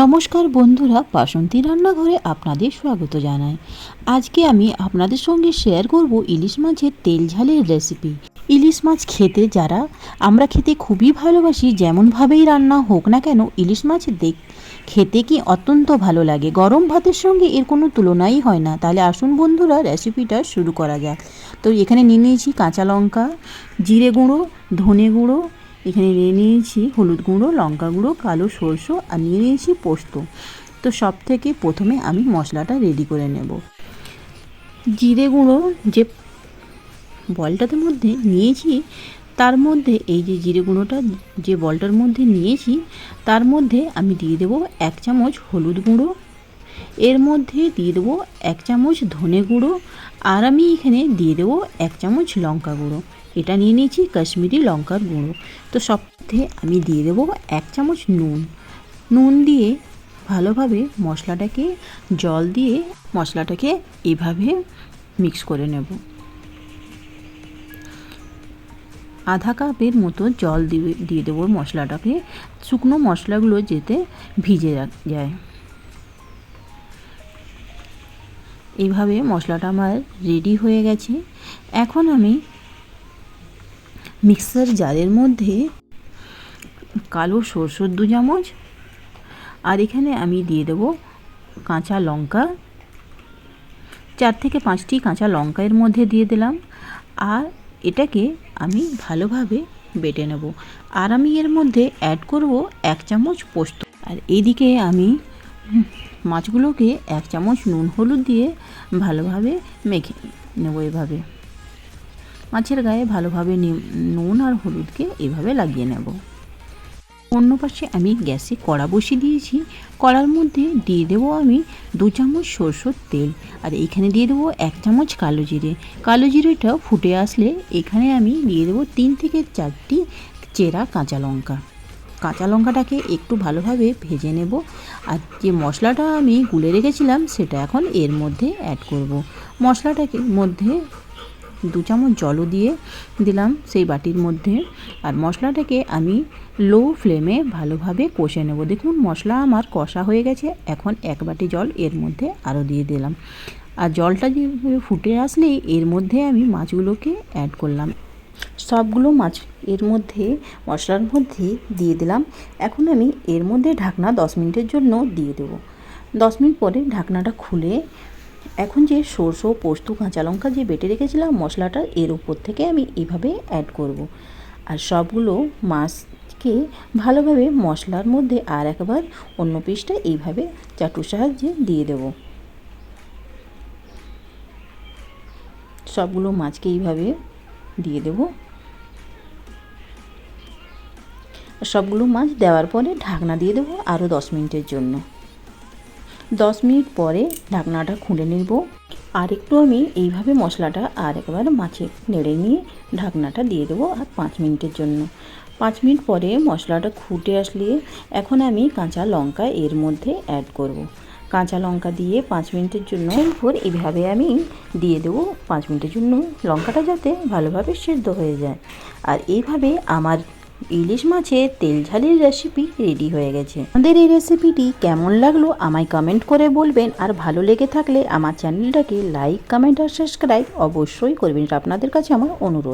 নমস্কার বন্ধুরা, বাসন্তী রান্নাঘরে আপনাদের স্বাগত জানাই। আজকে আমি আপনাদের সঙ্গে শেয়ার করব ইলিশ মাছের তেল ঝালের রেসিপি ইলিশ মাছ খেতে যারা, আমরা খেতে খুবই ভালোবাসি, যেমনভাবেই রান্না হোক না কেন, ইলিশ মাছ দেখ, খেতে কি অত্যন্ত ভালো লাগে। গরম ভাতের সঙ্গে এর কোনো তুলনাই হয় না। তাহলে আসুন বন্ধুরা রেসিপিটা শুরু করা যাক। তো এখানে নিয়ে নিয়েছি কাঁচা লঙ্কা, জিরে গুঁড়ো, ধনে গুঁড়ো এখানে নিয়ে নিয়েছি হলুদ গুঁড়ো, লঙ্কা গুঁড়ো, কালো সরষে আর নিয়ে নিয়েছি পোস্ত। তো সব থেকে প্রথমে আমি মশলাটা রেডি করে নেব। জিরে গুঁড়ো যে বলটাতে মধ্যে নিয়েছি, তার মধ্যে এই যে জিরে গুঁড়োটা যে বলটার মধ্যে নিয়েছি, তার মধ্যে আমি দিয়ে দেবো এক চামচ হলুদ গুঁড়ো। এর মধ্যে দিয়ে দেবো এক চামচ ধনে গুঁড়ো। আর আমি এখানে দিয়ে দেবো এক চামচ লঙ্কা গুঁড়ো। এটা নিয়ে নিয়েছি কাশ্মীরি লঙ্কার গুঁড়ো। তো সবথে আমি দিয়ে দেবো এক চামচ নুন। নুন দিয়ে ভালোভাবে মশলাটাকে, জল দিয়ে মশলাটাকে এভাবে মিক্স করে নেব। আধা কাপের মতো জল দিয়ে দিয়ে দেবো মশলাটাকে। শুকনো মশলাগুলো যেতে ভিজে যায়। এভাবে মশলাটা আমার রেডি হয়ে গেছে। এখন আমি মিক্সার জারের মধ্যে কালো সরষের দু চামচ, আর এখানে আমি দিয়ে দেবো কাঁচা লঙ্কা। চার থেকে পাঁচটি কাঁচা লঙ্কা এর মধ্যে দিয়ে দিলাম, আর এটাকে আমি ভালোভাবে বেটে নেব। আর আমি এর মধ্যে অ্যাড করব এক চামচ পোস্ত। আর এদিকে আমি মাছগুলোকে এক চামচ নুন হলুদ দিয়ে ভালোভাবে মেখে নেব এভাবে। মাছের গায়ে ভালোভাবে নুন আর হলুদকে এভাবে লাগিয়ে নেব। অন্য পাশে আমি গ্যাসে কড়া বসিয়ে দিয়েছি। কড়ার মধ্যে দিয়ে দেবো আমি দু চামচ সরষের তেল। আর এখানে দিয়ে দেবো এক চামচ কালো জিরে। কালো জিরেটা ফুটে আসলে এখানে আমি দিয়ে দেবো তিন থেকে চারটি চেরা কাঁচা লঙ্কা। কাঁচা লঙ্কাটাকে একটু ভালোভাবে ভেজে নেব। আর যে মশলাটা আমি গুলে রেখেছিলাম সেটা এখন এর মধ্যে অ্যাড করব। মশলাটাকে মধ্যে দু চামচ জলও দিয়ে দিলাম সেই বাটির মধ্যে। আর মশলাটাকে আমি লো ফ্লেমে ভালোভাবে কষে নেব। দেখুন, মশলা আমার কষা হয়ে গেছে। এখন এক বাটি জল এর মধ্যে আরও দিয়ে দিলাম। আর জলটা যে ফুটে আসলেই এর মধ্যে আমি মাছগুলোকে অ্যাড করলাম। সবগুলো মাছ এর মধ্যে, মশলার মধ্যে দিয়ে দিলাম। এখন আমি এর মধ্যে ঢাকনা দশ মিনিটের জন্য দিয়ে দেবো। দশ মিনিট পরে ঢাকনাটা খুলে এখন যে সরষে পোস্ত, কাঁচা লঙ্কা যে বেটে রেখেছিলাম, মশলাটা এর উপর থেকে আমি এইভাবে অ্যাড করব। আর সবগুলো মাছকে ভালোভাবে মশলার মধ্যে আর একবার অন্য পিসটা এইভাবে চাটুর সাহায্যে দিয়ে দেব। সবগুলো মাছকে এইভাবে দিয়ে দেব। সবগুলো মাছ দেওয়ার পরে ঢাকনা দিয়ে দেবো আরও দশ মিনিটের জন্য। দশ মিনিট পরে ঢাকনাটা খুলে নেব। আর একটু আমি এইভাবে মশলাটা আর একবার মাছে নেড়ে নিয়ে ঢাকনাটা দিয়ে দেবো আর পাঁচ মিনিটের জন্য। পাঁচ মিনিট পরে মশলাটা ফুটে আসলে এখন আমি কাঁচা লঙ্কা এর মধ্যে অ্যাড করব। কাঁচা লঙ্কা দিয়ে পাঁচ মিনিটের জন্য এরপর এইভাবে আমি দিয়ে দেবো পাঁচ মিনিটের জন্য। লঙ্কাটা যাতে ভালোভাবে সেদ্ধ হয়ে যায়। আর এইভাবে আমার ইলিশ মাছের তেল ঝালের রেসিপি রেডি হয়ে গেছে। আমাদের এই রেসিপিটি কেমন লাগল আমায় কমেন্ট করে বলবেন। আর ভালো লেগে থাকলে আমার চ্যানেলটাকে লাইক কমেন্ট আর সাবস্ক্রাইব অবশ্যই করবেন। আপনাদের কাছে আমার অনুরোধ।